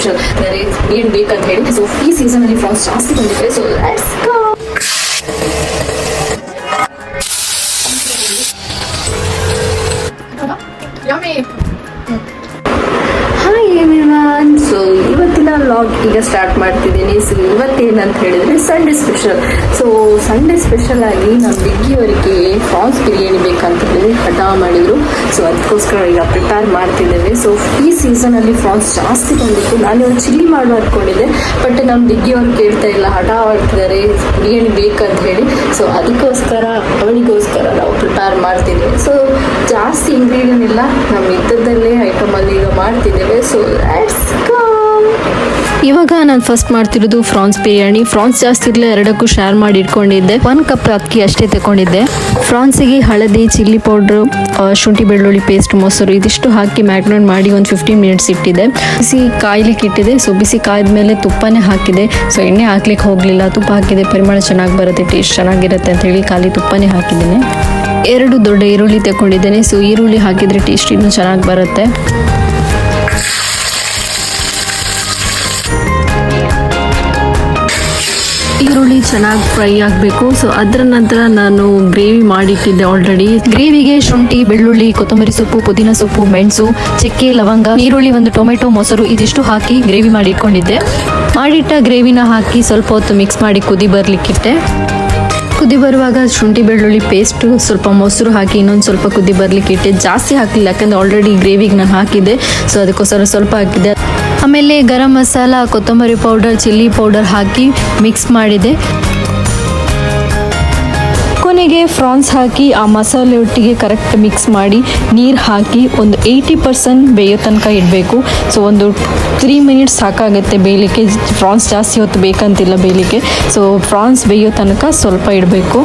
Special ಅಂದರೆ ಏನು ಬೇಕಂತ ಹೇಳಿ ಸೊ ಈ ಸೀಸನಲ್ಲಿ ಫ್ರಾನ್ಸ್ ಜಾಸ್ತಿ ಬಂದಿದೆ ಸೊ ಲೆಟ್ಸ್ ಗೋ ಹಾಯ್ ಇವತ್ತಿನ ಲಾಗ್ ಈಗ ಸ್ಟಾರ್ಟ್ ಮಾಡ್ತಿದ್ದೀನಿ. ಸೊ ಇವತ್ತೇನಂತ ಹೇಳಿದ್ರೆ Sunday special so Sunday special ಆಗಿ ನಮ್ಮ ಬಿಗ್ಗಿಯವರಿಗೆ ಫ್ರಾನ್ಸ್ ಬಿರಿಯಾನಿ ಬೇಕಂತ ಹೇಳಿ ಹಠ ಮಾಡಿದ್ರು. ಸೊ ಅದಕ್ಕೋಸ್ಕರ ಈಗ ಪ್ರಿಪೇರ್ ಮಾಡ್ತಿದ್ದೇವೆ. ಸೊ ಈ ಸೀಸನಲ್ಲಿ ಫ್ರಾನ್ಸ್ ಜಾಸ್ತಿ ಬಂದಿತ್ತು. ನಾನು ಇವಾಗ ಚಿಲ್ಲಿ ಮಾಡುವ ಅನ್ಕೊಂಡಿದ್ದೆ. ಬಟ್ ನಮ್ಮ ಬಿಗ್ಗಿಯವರು ಕೇಳ್ತಾ ಇಲ್ಲ. ಹಠ ಮಾಡ್ತಿದ್ದಾರೆ. ಬಿರಿಯಾನಿ ಬೇಕಂತ ಹೇಳಿ. ಸೊ ಅದಕ್ಕೋಸ್ಕರ ಅವಳಿಗೋಸ್ಕರ ನಾವು ಪ್ರಿಪೇರ್ ಮಾಡ್ತಿದ್ದೇವೆ. ಸೊ ಜಾಸ್ತಿ ಇಂಗ್ರೀಡಿಯಂಟ್ ಇಲ್ಲ. ನಮ್ಮ ಇದ್ದದ್ದಲ್ಲೇ ಐಟಮಲ್ಲಿ ಈಗ ಮಾಡ್ತಿದ್ದೇವೆ. ಸೊ ಲೆಟ್ಸ್ ಇವಾಗ ನಾನು ಫಸ್ಟ್ ಮಾಡ್ತಿರೋದು ಫ್ರಾನ್ಸ್ ಬಿರಿಯಾನಿ. ಫ್ರಾನ್ಸ್ ಜಾಸ್ತಿ ಇರಲಿ ಎರಡಕ್ಕೂ ಶೇರ್ ಮಾಡಿ ಇಟ್ಕೊಂಡಿದ್ದೆ. ಒಂದು ಕಪ್ ಅಕ್ಕಿ ಅಷ್ಟೇ ತಗೊಂಡಿದ್ದೆ ಫ್ರಾನ್ಸಿಗೆ ಹಳದಿ ಚಿಲ್ಲಿ ಪೌಡ್ರು ಶುಂಠಿ ಬೆಳ್ಳುಳ್ಳಿ ಪೇಸ್ಟ್ ಮೊಸರು ಇದಿಷ್ಟು ಹಾಕಿ ಮ್ಯಾಗ್ನೇಟ್ ಮಾಡಿ ಒಂದು ಫಿಫ್ಟೀನ್ ಮಿನಿಟ್ಸ್ ಇಟ್ಟಿದ್ದೆ. ಬಿಸಿ ಕಾಯ್ಲಿಕ್ಕೆ ಇಟ್ಟಿದೆ ಸೊ ಬಿಸಿ ಕಾಯ್ದ ಮೇಲೆ ತುಪ್ಪನೇ ಹಾಕಿದೆ. ಸೊ ಎಣ್ಣೆ ಹಾಕ್ಲಿಕ್ಕೆ ಹೋಗಲಿಲ್ಲ. ತುಪ್ಪ ಹಾಕಿದೆ. ಪರಿಮಳ ಚೆನ್ನಾಗಿ ಬರುತ್ತೆ ಟೇಸ್ಟ್ ಚೆನ್ನಾಗಿರುತ್ತೆ ಅಂತ ಹೇಳಿ ಖಾಲಿ ತುಪ್ಪನೇ ಹಾಕಿದ್ದೀನಿ. ಎರಡು ದೊಡ್ಡ ಈರುಳ್ಳಿ ತಗೊಂಡಿದ್ದೇನೆ ಸೊ ಈರುಳ್ಳಿ ಹಾಕಿದರೆ ಟೇಸ್ಟ್ ಇನ್ನೂ ಚೆನ್ನಾಗಿ ಬರುತ್ತೆ. ಈರುಳ್ಳಿ ಚೆನ್ನಾಗಿ ಫ್ರೈ ಆಗಬೇಕು. ಸೊ ಅದರ ನಂತರ ನಾನು ಗ್ರೇವಿ ಮಾಡಿಟ್ಟಿದ್ದೆ ಆಲ್ರೆಡಿ ಗ್ರೇವಿಗೆ ಶುಂಠಿ, ಬೆಳ್ಳುಳ್ಳಿ, ಕೊತ್ತಂಬರಿ ಸೊಪ್ಪು, ಪುದೀನ ಸೊಪ್ಪು, ಮೆಣಸು, ಚಕ್ಕೆ, ಲವಂಗ, ಈರುಳ್ಳಿ ಒಂದು ಟೊಮೆಟೊ, ಮೊಸರು ಇದಿಷ್ಟು ಹಾಕಿ ಗ್ರೇವಿ ಮಾಡಿ ಇಟ್ಕೊಂಡಿದ್ದೆ ಮಾಡಿಟ್ಟ ಗ್ರೇವಿನ ಹಾಕಿ ಸ್ವಲ್ಪ ಹೊತ್ತು ಮಿಕ್ಸ್ ಮಾಡಿ ಕುದಿ ಬರಲಿಕ್ಕಿಟ್ಟೆ ಕುದಿ ಬರುವಾಗ ಶುಂಠಿ, ಬೆಳ್ಳುಳ್ಳಿ ಪೇಸ್ಟು ಸ್ವಲ್ಪ ಮೊಸರು ಹಾಕಿ ಇನ್ನೊಂದು ಸ್ವಲ್ಪ ಕುದಿ ಬರಲಿಕ್ಕೆ ಇಟ್ಟೆ ಜಾಸ್ತಿ ಹಾಕಲಿಲ್ಲ, ಯಾಕಂದ್ರೆ ಆಲ್ರೆಡಿ ಗ್ರೇವಿಗೆ ನಾನು ಹಾಕಿದ್ದೆ. ಸೊ ಅದಕ್ಕೋಸ್ಕರ ಸ್ವಲ್ಪ ಹಾಕಿದ್ದೆ. ಆಮೇಲೆ ಗರಂ ಮಸಾಲ ಕೊತ್ತಂಬರಿ ಪೌಡರ್ ಚಿಲ್ಲಿ ಪೌಡರ್ ಹಾಕಿ ಮಿಕ್ಸ್ ಮಾಡಿದೆ. ಕೊನೆಗೆ ಫ್ರಾನ್ಸ್ ಹಾಕಿ ಆ ಮಸಾಲೆ ಒಟ್ಟಿಗೆ ಕರೆಕ್ಟ್ ಮಿಕ್ಸ್ ಮಾಡಿ ನೀರು ಹಾಕಿ ಒಂದು ಏಯ್ಟಿ ಪರ್ಸೆಂಟ್ ಬೇಯೋ ತನಕ ಇಡಬೇಕು. ಸೊ ಒಂದು ತ್ರೀ ಮಿನಿಟ್ಸ್ ಸಾಕಾಗುತ್ತೆ ಬೇಯಲಿಕ್ಕೆ. ಫ್ರಾನ್ಸ್ ಜಾಸ್ತಿ ಹೊತ್ತು ಬೇಕಂತಿಲ್ಲ ಬೇಯಲಿಕ್ಕೆ. ಸೊ ಫ್ರಾನ್ಸ್ ಬೇಯೋ ತನಕ ಸ್ವಲ್ಪ ಇಡಬೇಕು.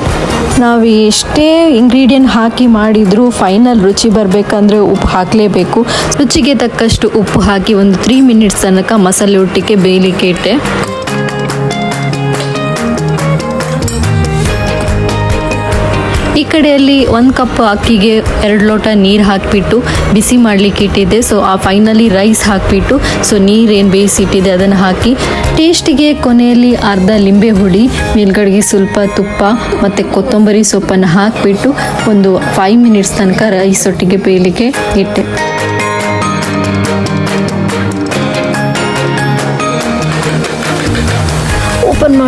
ನಾವು ಎಷ್ಟೇ ಇಂಗ್ರೀಡಿಯೆಂಟ್ ಹಾಕಿ ಮಾಡಿದರೂ ಫೈನಲ್ ರುಚಿ ಬರಬೇಕಂದ್ರೆ ಉಪ್ಪು ಹಾಕಲೇಬೇಕು. ರುಚಿಗೆ ತಕ್ಕಷ್ಟು ಉಪ್ಪು ಹಾಕಿ ಒಂದು ತ್ರೀ ಮಿನಿಟ್ಸ್ ತನಕ ಮಸಾಲೆ ಒಟ್ಟಿಗೆ ಬೇಯಲಿಕ್ಕೆ ಇಟ್ಟೆ. ಕಡೆಯಲ್ಲಿ ಒಂದು ಕಪ್ ಅಕ್ಕಿಗೆ ಎರಡು ಲೋಟ ನೀರು ಹಾಕಿಬಿಟ್ಟು ಬಿಸಿ ಮಾಡಲಿಕ್ಕೆ ಇಟ್ಟಿದ್ದೆ. ಸೊ ಆ ಫೈನಲಿ ರೈಸ್ ಹಾಕಿಬಿಟ್ಟು ಸೊ ನೀರೇನು ಬೇಯಿಸಿಟ್ಟಿದ್ದೆ ಅದನ್ನು ಹಾಕಿ ಟೇಸ್ಟಿಗೆ ಕೊನೆಯಲ್ಲಿ ಅರ್ಧ ಲಿಂಬೆ ಹುಡಿ ಮೇಲ್ಗಡೆಗೆ ಸ್ವಲ್ಪ ತುಪ್ಪ ಮತ್ತು ಕೊತ್ತಂಬರಿ ಸೊಪ್ಪನ್ನು ಹಾಕಿಬಿಟ್ಟು ಒಂದು ಫೈವ್ ಮಿನಿಟ್ಸ್ ತನಕ ರೈಸ್ ಒಟ್ಟಿಗೆ ಬೇಯಲಿಕ್ಕೆ ಇಟ್ಟೆ.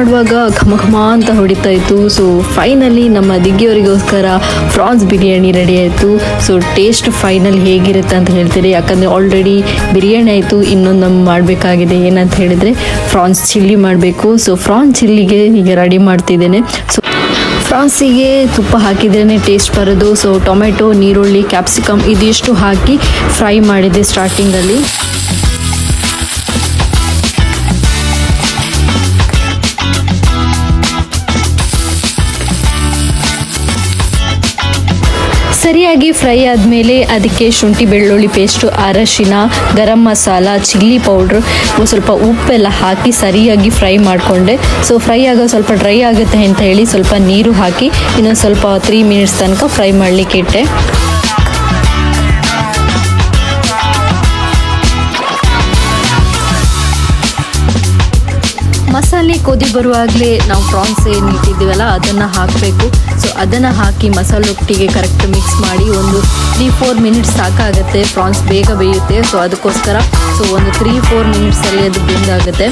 ಮಾಡುವಾಗ ಘಮ ಘಮ ಅಂತ ಹೊಡಿತಾ ಇತ್ತು. ಸೊ ಫೈನಲಿ ನಮ್ಮ ದಿಗ್ಗಿಯವರಿಗೋಸ್ಕರ ಫ್ರಾನ್ಸ್ ಬಿರಿಯಾನಿ ರೆಡಿ ಆಯಿತು. ಸೊ ಟೇಸ್ಟ್ ಫೈನಲ್ ಹೇಗಿರುತ್ತೆ ಅಂತ ಹೇಳ್ತೀರಿ? ಯಾಕಂದರೆ ಆಲ್ರೆಡಿ ಬಿರಿಯಾನಿ ಆಯಿತು, ಇನ್ನೊಂದು ನಮ್ಮ ಮಾಡಬೇಕಾಗಿದೆ. ಏನಂತ ಹೇಳಿದರೆ ಫ್ರಾನ್ಸ್ ಚಿಲ್ಲಿ ಮಾಡಬೇಕು. ಸೊ ಫ್ರಾನ್ಸ್ ಚಿಲ್ಲಿಗೆ ಈಗ ರೆಡಿ ಮಾಡ್ತಿದ್ದೇನೆ. ಸೊ ಫ್ರಾನ್ಸಿಗೆ ತುಪ್ಪ ಹಾಕಿದ್ರೇ ಟೇಸ್ಟ್ ಬರೋದು. ಸೊ ಟೊಮೆಟೊ, ನೀರುಳ್ಳಿ ಕ್ಯಾಪ್ಸಿಕಮ್ ಇದಿಷ್ಟು ಹಾಕಿ ಫ್ರೈ ಮಾಡಿದೆ ಸ್ಟಾರ್ಟಿಂಗಲ್ಲಿ ಸರಿಯಾಗಿ ಫ್ರೈ ಆದಮೇಲೆ ಅದಕ್ಕೆ ಶುಂಠಿ, ಬೆಳ್ಳುಳ್ಳಿ ಪೇಸ್ಟು ಅರಶಿನ, ಗರಂ ಮಸಾಲ, ಚಿಲ್ಲಿ ಪೌಡ್ರ್ ಸ್ವಲ್ಪ ಉಪ್ಪೆಲ್ಲ ಹಾಕಿ ಸರಿಯಾಗಿ ಫ್ರೈ ಮಾಡಿಕೊಂಡೆ. ಸೊ ಫ್ರೈ ಆಗೋ ಸ್ವಲ್ಪ ಡ್ರೈ ಆಗುತ್ತೆ ಅಂತ ಹೇಳಿ ಸ್ವಲ್ಪ ನೀರು ಹಾಕಿ ಇನ್ನೊಂದು ಸ್ವಲ್ಪ ತ್ರೀ ಮಿನಿಟ್ಸ್ ತನಕ ಫ್ರೈ ಮಾಡಲಿಕ್ಕೆ ಇಟ್ಟೆ. ಮಸಾಲೆ ಕೊದಿ ಬರುವಾಗಲೇ ನಾವು ಪ್ರಾನ್ಸ್ ಏನು ಇಟ್ಟಿದ್ದೀವಲ್ಲ ಅದನ್ನು ಹಾಕಬೇಕು. ಸೊ ಅದನ್ನು ಹಾಕಿ ಮಸಾಲೆ ಒಟ್ಟಿಗೆ ಕರೆಕ್ಟ್ ಮಿಕ್ಸ್ ಮಾಡಿ ಒಂದು ತ್ರೀ ಫೋರ್ ಮಿನಿಟ್ಸ್ ಸಾಕಾಗುತ್ತೆ. ಪ್ರಾನ್ಸ್ ಬೇಗ ಬೇಯುತ್ತೆ. ಸೊ ಅದಕ್ಕೋಸ್ಕರ ಸೊ ಒಂದು ತ್ರೀ ಫೋರ್ ಮಿನಿಟ್ಸಲ್ಲಿ ಅದು ಬೆಂದಾಗುತ್ತೆ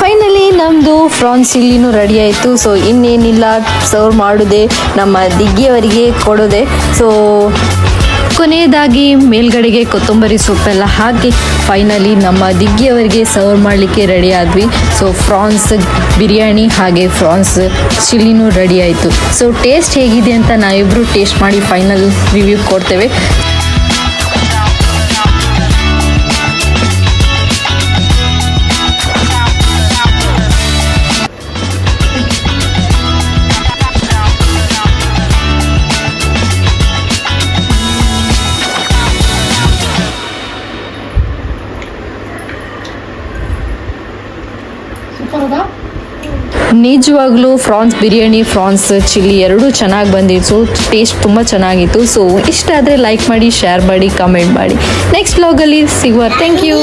ಫೈನಲಿ ನಮ್ಮದು ಫ್ರಾನ್ಸ್ ಇಲ್ಲಿನೂ ರೆಡಿ ಆಯಿತು. ಸೊ ಇನ್ನೇನಿಲ್ಲ ಸರ್ವ್ ಮಾಡೋದೆ, ನಮ್ಮ ದಿಗ್ಗಿಯವರಿಗೆ ಕೊಡೋದೆ. ಸೊ ಕೊನೆಯದಾಗಿ ಮೇಲ್ಗಡೆಗೆ ಕೊತ್ತಂಬರಿ ಸೊಪ್ಪೆಲ್ಲ ಹಾಕಿ ಫೈನಲಿ ನಮ್ಮ ದಿಗ್ಗಿಯವರಿಗೆ ಸರ್ವ್ ಮಾಡಲಿಕ್ಕೆ ರೆಡಿ ಆದ್ವಿ. ಸೊ ಫ್ರಾನ್ಸ್ ಬಿರಿಯಾನಿ ಹಾಗೆ ಫ್ರಾನ್ಸ್ ಚಿಲ್ಲಿನೂ ರೆಡಿ ಆಯಿತು. ಸೊ ಟೇಸ್ಟ್ ಹೇಗಿದೆ ಅಂತ ನಾವಿಬ್ಬರು ಟೇಸ್ಟ್ ಮಾಡಿ ಫೈನಲ್ ರಿವ್ಯೂ ಕೊಡ್ತೇವೆ. ನಿಜವಾಗ್ಲೂ ಫ್ರಾನ್ಸ್ ಬಿರಿಯಾನಿ, ಫ್ರಾನ್ಸ್ ಚಿಲ್ಲಿ ಎರಡೂ ಚೆನ್ನಾಗಿ ಬಂದಿತ್ತು. ಟೇಸ್ಟ್ ತುಂಬ ಚೆನ್ನಾಗಿತ್ತು. ಸೊ ಇಷ್ಟ ಆದರೆ ಲೈಕ್ ಮಾಡಿ ಶೇರ್ ಮಾಡಿ ಕಮೆಂಟ್ ಮಾಡಿ. ನೆಕ್ಸ್ಟ್ ಬ್ಲಾಗಲ್ಲಿ ಸಿಗುವ. Thank you